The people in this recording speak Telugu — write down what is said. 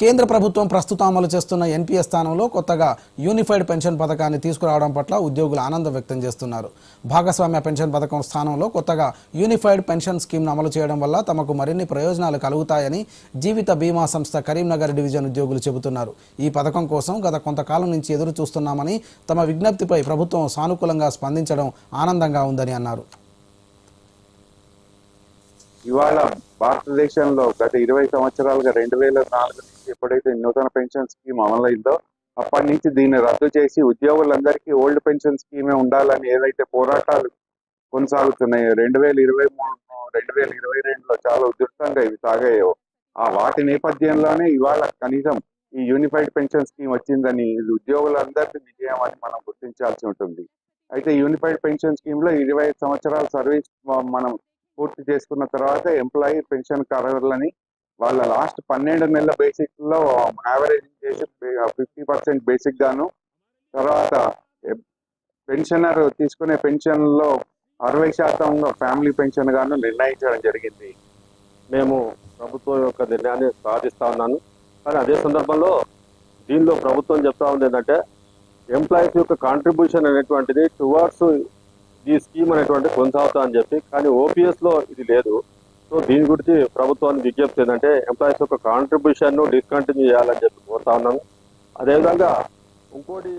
కేంద్ర ప్రభుత్వం ప్రస్తుతం అమలు చేస్తున్న ఎన్పీఎస్ స్థానంలో కొత్తగా యూనిఫైడ్ పెన్షన్ పథకాన్ని తీసుకురావడం పట్ల ఉద్యోగులు ఆనందం వ్యక్తం చేస్తున్నారు. భాగస్వామ్య పెన్షన్ పథకం స్థానంలో కొత్తగా యూనిఫైడ్ పెన్షన్ స్కీమ్ను అమలు చేయడం వల్ల తమకు మరిన్ని ప్రయోజనాలు కలుగుతాయని జీవిత బీమా సంస్థ కరీంనగర్ డివిజన్ ఉద్యోగులు చెబుతున్నారు. ఈ పథకం కోసం గత కొంతకాలం నుంచి ఎదురు చూస్తున్నామని తమ విజ్ఞప్తిపై ప్రభుత్వం సానుకూలంగా స్పందించడం ఆనందంగా ఉందని అన్నారు. ఇవాళ భారతదేశంలో గత ఇరవై సంవత్సరాలుగా రెండు వేల నాలుగు నుంచి ఎప్పుడైతే నూతన పెన్షన్ స్కీమ్ అమలైందో అప్పటి నుంచి దీన్ని రద్దు చేసి ఉద్యోగులందరికీ ఓల్డ్ పెన్షన్ స్కీమే ఉండాలని ఏదైతే పోరాటాలు కొనసాగుతున్నాయో రెండు వేల ఇరవై మూడు రెండు వేల ఇరవై రెండులో చాలా ఉధృతంగా ఇవి సాగాయో ఆ వాటి నేపథ్యంలోనే ఇవాళ కనీసం ఈ యూనిఫైడ్ పెన్షన్ స్కీమ్ వచ్చిందని ఇది ఉద్యోగులందరికీ విజయం అని మనం గుర్తించాల్సి ఉంటుంది. అయితే యూనిఫైడ్ పెన్షన్ స్కీమ్లో ఇరవై సంవత్సరాల సర్వీస్ మనం పూర్తి చేసుకున్న తర్వాత ఎంప్లాయీ పెన్షన్ కరర్లని వాళ్ళ లాస్ట్ పన్నెండు నెలల బేసిక్లో యావరేజ్ చేసి ఫిఫ్టీ పర్సెంట్ బేసిక్ గాను తర్వాత పెన్షనర్ తీసుకునే పెన్షన్లో అరవై శాతం ఫ్యామిలీ పెన్షన్ గాను నిర్ణయించడం జరిగింది. మేము ప్రభుత్వం యొక్క నిర్ణయాన్ని సాధిస్తా ఉన్నాను. కానీ అదే సందర్భంలో దీనిలో ప్రభుత్వం చెప్తా ఉంది ఏంటంటే ఎంప్లాయీస్ యొక్క కాంట్రిబ్యూషన్ అనేటువంటిది టువార్డ్స్ ఈ స్కీమ్ అనేటువంటి కొనసాగుతా అని చెప్పి కానీ ఓపీఎస్లో ఇది లేదు. సో దీని గురించి ప్రభుత్వాన్ని విజ్ఞప్తి ఏంటంటే ఎంప్లాయీస్ యొక్క కాంట్రిబ్యూషన్ డిస్కంటిన్యూ చేయాలని చెప్పి కోరుతా ఉన్నాను అదేవిధంగా ఇంకోటి